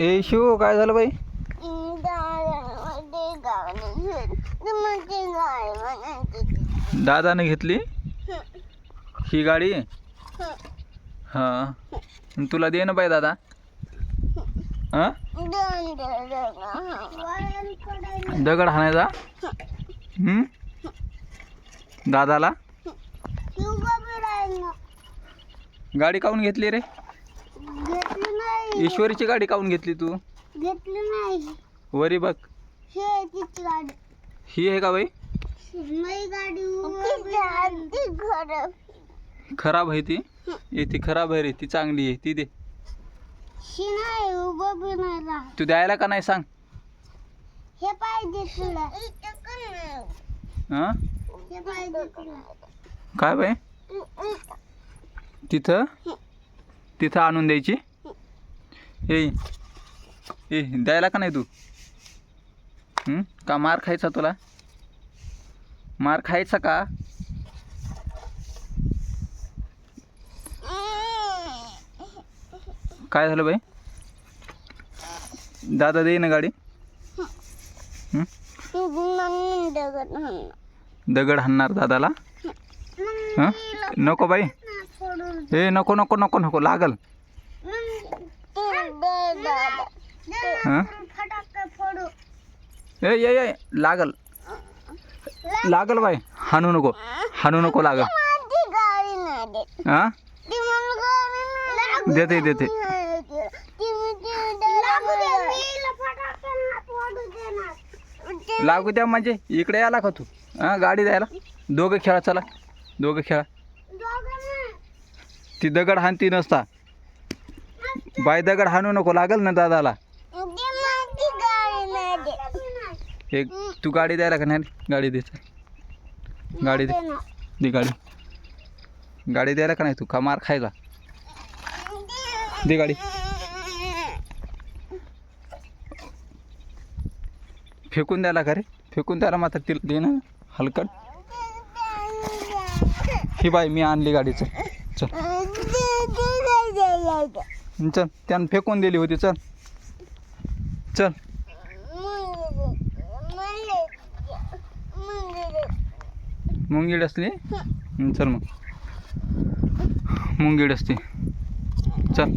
ए शिव काय झालं बाई? दादाने घेतली? ही गाडी? हां. तुला दे ना बाई दादा. हां? दगड हाणायचा? हं? दादाला? गाडी काऊन घेतली रे? ईश्वरीची गाडी काऊन घेतली तू? घेतलं नाही. वरी बघ. हे तिची गाडी. ही आहे का बाई? नाही गाडी खरं खराब. आहे ती? ए ती खराब आहे रे ती चांगली आहे. ती दे. ही नाही उभं बी नाही राहत. तू द्यायला का नाही सांग? हे पाहिजे तुला. हां? हे पाहिजे तुला. काय बाई? तिथं? तिथं आणून द्यायची? हे ए द्यायला का नाही तू? का मार खायचा तुला? मार खायचा का? काय झालं बाई? दादा दे ना गाडी. दगड हाणणार दादाला? नको बाई. ए नको नको नको नको लागल. ए ये ये लागल. लागल बाई हाणू नको हाणू नको लागल. हा? देते. देते लागू द्या म्हणजे इकडे याला का तू. हा गाडी द्यायला. दोघं खेळा चला. दोघं खेळा. ती दगड हाणती नसता. बाय दगड हाणू नको लागल ना दादाला. एक तू गाडी द्यायला का नाही? गाडी दे. गाडी दे. दे गाडी. गाडी द्यायला का नाही तू? का मार खायला? दे गाडी. फेकून द्यायला का रे? फेकून द्यायला मात्र तिला दे ना. हलकट. ही बाई मी आणली गाडीचं. चल. चल त्यानं फेकून दिली होती चल. चल. मुंगीड असली चल मग. मुंगीड असते चल.